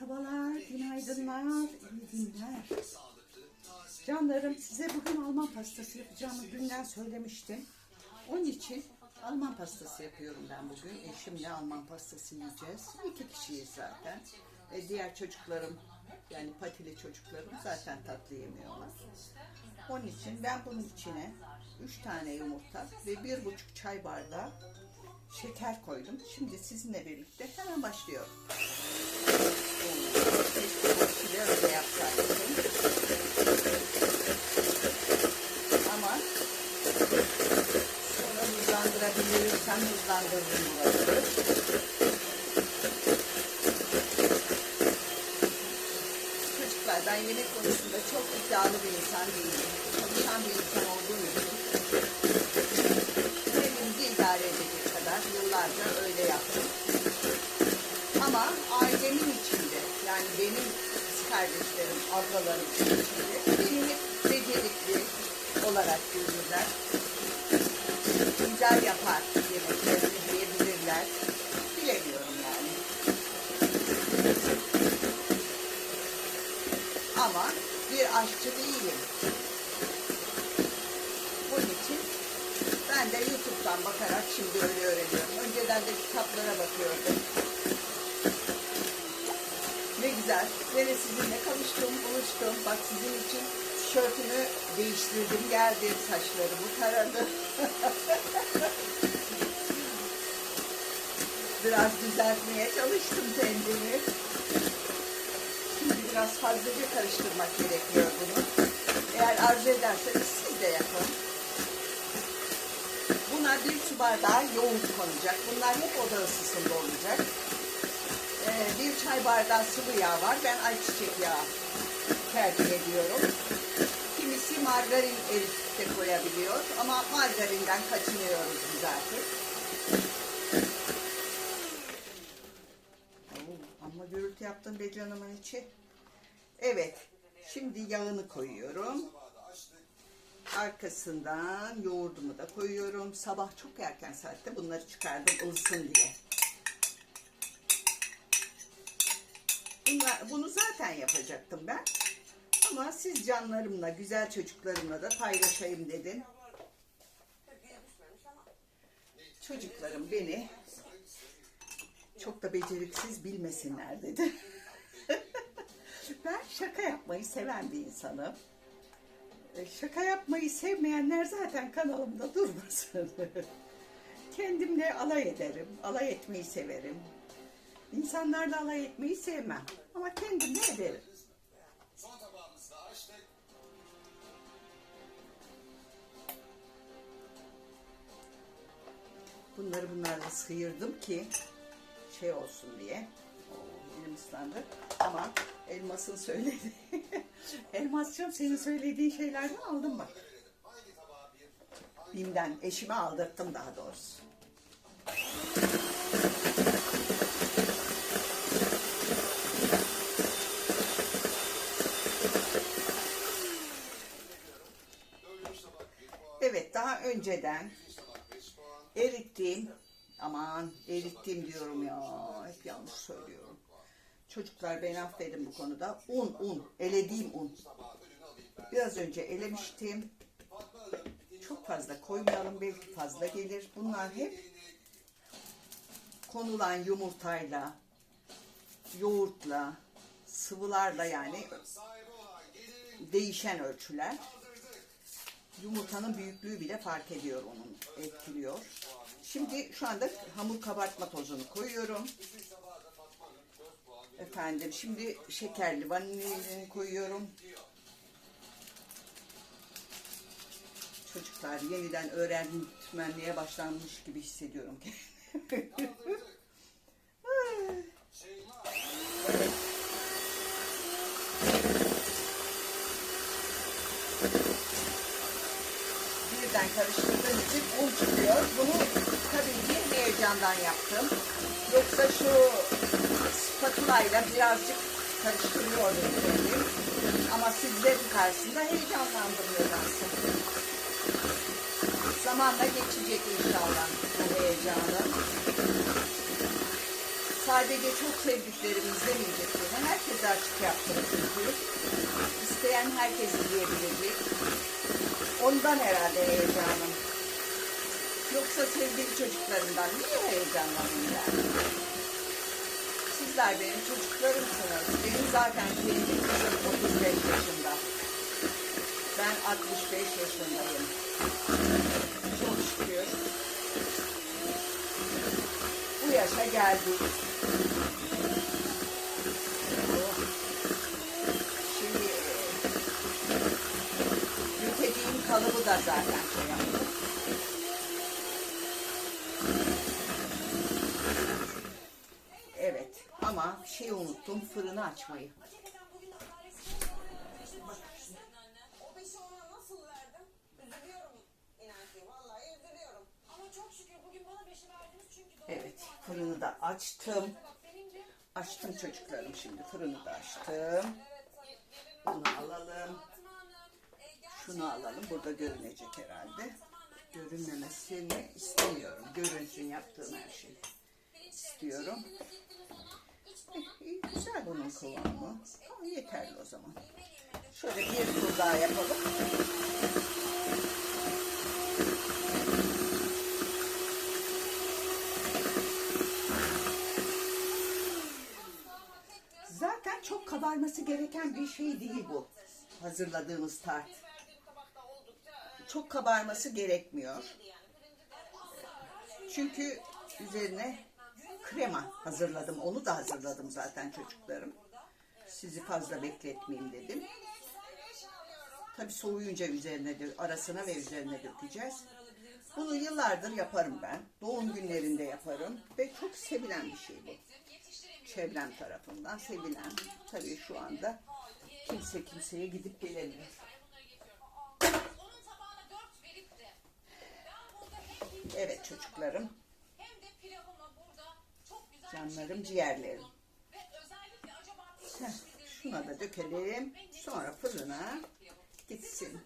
Merhabalar, günaydınlar, iyi günler. Canlarım size bugün Alman pastası yapacağımı dünden söylemiştim. Onun için Alman pastası yapıyorum ben bugün. Eşimle Alman pastası yiyeceğiz. İki kişiyiz zaten. E, diğer çocuklarım yani patili çocuklarım zaten tatlı yemiyorlar. Onun için ben bunun içine 3 tane yumurta ve bir buçuk çay bardağı şeker koydum. Şimdi sizinle birlikte hemen başlıyorum. Ama sonra hızlandırabilirsem hızlandırırım. Çocuklar ben yemek konusunda çok iddialı bir insan değilim. Çalışan bir insan olduğum için evimizi idare edecek kadar yıllarca öyle yaptım. Yani benim kardeşlerim, ablalarım hep becerikli olarak görürler. Güzel yapar yemeklerini diyebilirler. Bilemiyorum yani. Ama bir aşçı değilim. Bunun için ben de YouTube'dan bakarak şimdi öyle öğreniyorum. Önceden de kitaplara bakıyordum. Güzel. Gene sizinle kavuştum, buluştum. Bak sizin için tişörtümü değiştirdim. Geldi saçlarımı taradı. Biraz düzeltmeye çalıştım kendimi. Şimdi biraz fazlaca karıştırmak gerekiyor bunu. Eğer arzu ederseniz siz de yapın. Buna bir su bardağı yoğurt konacak. Bunlar hep oda ısısında olacak. Ee, bir çay bardağı sıvı yağ var. Ben ayçiçek yağı tercih ediyorum. Kimisi margarin erişte koyabiliyor. Ama margarinden kaçınıyoruz biz artık. Oo, Amma gürültü yaptın be canımın içi. Evet. Şimdi yağını koyuyorum. Arkasından yoğurdumu da koyuyorum. Sabah çok erken saatte bunları çıkardım ılsın diye. Bunlar, bunu zaten yapacaktım ben. Ama siz canlarımla, güzel çocuklarımla da paylaşayım dedim. Çocuklarım beni çok da beceriksiz bilmesinler dedi. ben şaka yapmayı seven bir insanım. E, Şaka yapmayı sevmeyenler zaten kanalımda durmasın. Kendimle alay ederim, alay etmeyi severim. İnsanlarla alay etmeyi sevmem. Ama kendimle ederim. Son tabağımızı da açtık. Bunları bunlarla sıyırdım ki şey olsun diye. Elim ıslandı. Ama elmasın söyledi. Elmascığım senin söylediğin şeylerden aldım bak. Bim'den eşime aldırttım daha doğrusu. dördüncü tabak bir puan, Evet daha önceden erittiğim aman erittiğim diyorum ya hep yanlış söylüyorum. Çocuklar beni affedin bu konuda. Un un elediğim un. Biraz önce elemiştim. Çok fazla koymayalım belki fazla gelir. Bunlar hep konulan yumurtayla, yoğurtla, sıvılarla yani değişen ölçüler. Yumurtanın büyüklüğü bile fark ediyor onun, etkiliyor. Şimdi şu anda hamur kabartma tozunu koyuyorum. Efendim şimdi şekerli vanilyayı koyuyorum. Çocuklar yeniden öğretmenliğe başlanmış gibi hissediyorum kendimi. için un çıkıyor. Bunu tabii ki heyecandan yaptım. Yoksa şu spatulayla birazcık karıştırıyordum kendim. Ama sizlerin karşısında heyecanlandım nedense. Zamanla geçecek inşallah bu heyecanı. Sadece çok sevdiklerimizle yiyecek bunu. Herkese açık yaptım çünkü. İsteyen herkes yiyebilecek. Ondan herhalde heyecanım. Yoksa sevgili çocuklarımdan niye heyecanlanayım? Sizler benim çocuklarımsınız. Benim zaten kendi kızım 35 yaşında. Ben 65 yaşındayım. Çok şükür. Bu yaşa geldik. Şimdi e, yüklediğim kalıbı da zaten şey yaptım. Evet ama bir şey unuttum fırını açmayı. O beşi ona nasıl verdim? Üzülüyorum inan ki. Vallahi üzülüyorum. Ama çok şükür bugün bana beşi verdiniz çünkü doğru. Evet fırını da açtım. Açtım çocuklarım şimdi fırını da açtım. Bunu alalım. Şunu alalım. Burada görünecek herhalde. Görünmemesini istemiyorum. Görünsün yaptığım her şey. İstiyorum. İyi, güzel bunun kıvamı. Tamam yeterli o zaman. Şöyle bir tur daha yapalım. Zaten çok kabarması gereken bir şey değil bu. Hazırladığımız tart. Çok kabarması gerekmiyor. Çünkü üzerine krema hazırladım. Onu da hazırladım zaten çocuklarım. Sizi fazla bekletmeyeyim dedim. Tabi soğuyunca üzerine de arasına ve üzerine dökeceğiz. Bunu yıllardır yaparım ben. Doğum günlerinde yaparım ve çok sevilen bir şey bu. Çevrem tarafından sevilen. Tabii şu anda kimse kimseye gidip gelemiyor. Onun tabağına dört verip de ben burada hem bir Evet çocuklarım, hem de pilavımı burada çok güzel bir canlarım, ciğerlerim. Şuna da dökelim. Sonra fırına gitsin.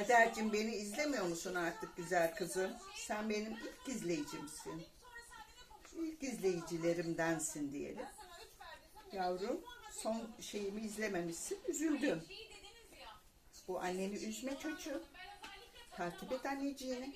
Kadercim beni izlemiyor musun artık güzel kızım? Sen benim ilk izleyicimsin. İlk izleyicilerimdensin diyelim. Yavrum son şeyimi izlememişsin. Üzüldüm. Bu anneni üzme çocuğum. Takip et anneciğini.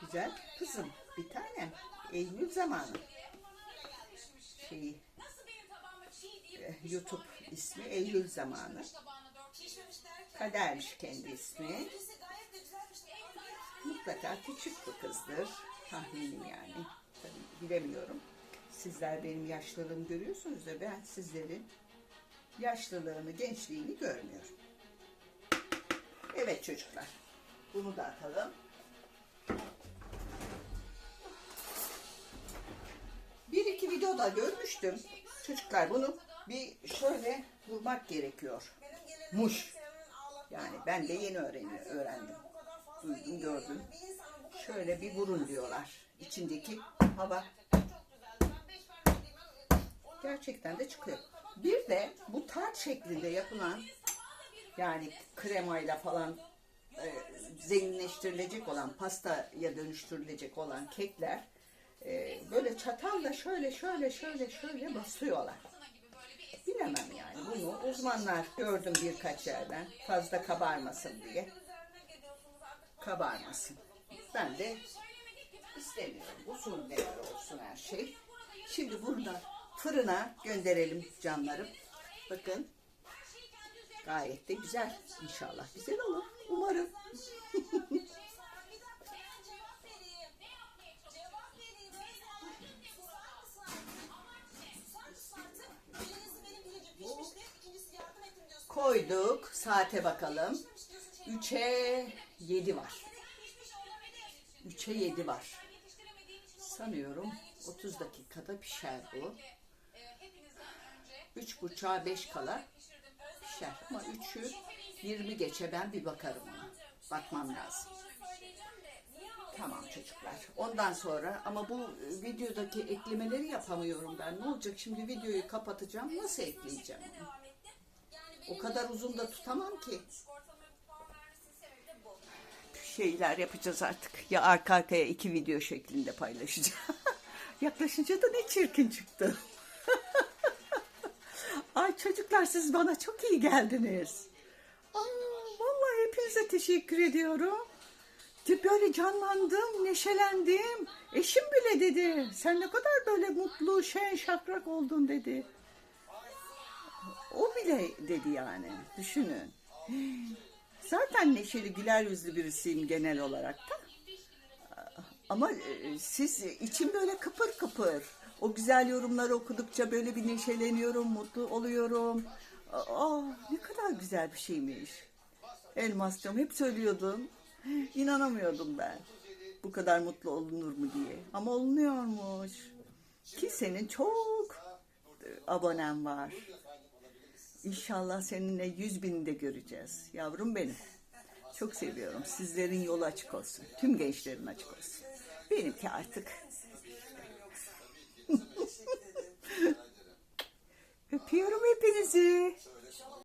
Güzel kızım. Bir tanem. Eylül zamanı. Şeyi, eh, YouTube ismi Eylül zamanı. Kadermiş kendi ismi. Mutlaka küçük bir kızdır. Tahminim yani. Tabii bilemiyorum. Sizler benim yaşlılığımı görüyorsunuz da ben sizlerin yaşlılığını, gençliğini görmüyorum. Evet çocuklar. Bunu da atalım. Bir iki videoda görmüştüm. Çocuklar bunu bir şöyle vurmak gerekiyor. Muş. Yani ben de yeni öğreni- öğrendim. Duydum, gördüm. Şöyle bir vurun diyorlar. İçindeki hava gerçekten de çıkıyor. Bir de bu tart şeklinde yapılan yani kremayla falan e, zenginleştirilecek olan pastaya dönüştürülecek olan kekler e, böyle çatalla şöyle şöyle şöyle şöyle basıyorlar. Bilemem yani bunu uzmanlar gördüm birkaç yerden fazla kabarmasın diye kabarmasın. Ben de istemiyorum. Usulüne göre olsun her şey. Şimdi burada fırına gönderelim canlarım. Bakın. Gayet de güzel. İnşallah güzel olur. Umarım. Koyduk. Saate bakalım. Pişmiş diyorsun şey. 3'e 7 var. Pişmiş olabilir. 3'e 7 var. Sanıyorum 30 dakikada pişer bu. 3.5'a 5 kala pişer. Ama 3'ü 20 geçe ben bir bakarım ona. Bakmam lazım. Tamam çocuklar. Ondan sonra ama bu videodaki eklemeleri yapamıyorum ben. Ne olacak şimdi videoyu kapatacağım. Nasıl ekleyeceğim? onu? O kadar uzun da tutamam ki. Şeyler yapacağız artık. Ya arka arkaya iki video şeklinde paylaşacağım. Yaklaşınca da ne çirkin çıktı. Ay çocuklar siz bana çok iyi geldiniz. Aa, vallahi hepinize teşekkür ediyorum. Böyle canlandım, neşelendim. Eşim bile dedi. Sen ne kadar böyle mutlu, şen, şakrak oldun dedi. O bile dedi yani. Düşünün. Zaten neşeli, güler yüzlü birisiyim genel olarak da. Ama e, siz içim böyle kıpır kıpır. O güzel yorumları okudukça böyle bir neşeleniyorum, mutlu oluyorum. Aa, ne kadar güzel bir şeymiş. Elmascığım hep söylüyordum. İnanamıyordum ben. Bu kadar mutlu olunur mu diye. Ama olunuyormuş. Ki senin çok e, abonen var. İnşallah seninle yüz bini de göreceğiz. Yavrum benim. Çok seviyorum. Sizlerin yolu açık olsun. Tüm gençlerin açık olsun. Benimki artık. Öpüyorum hepinizi.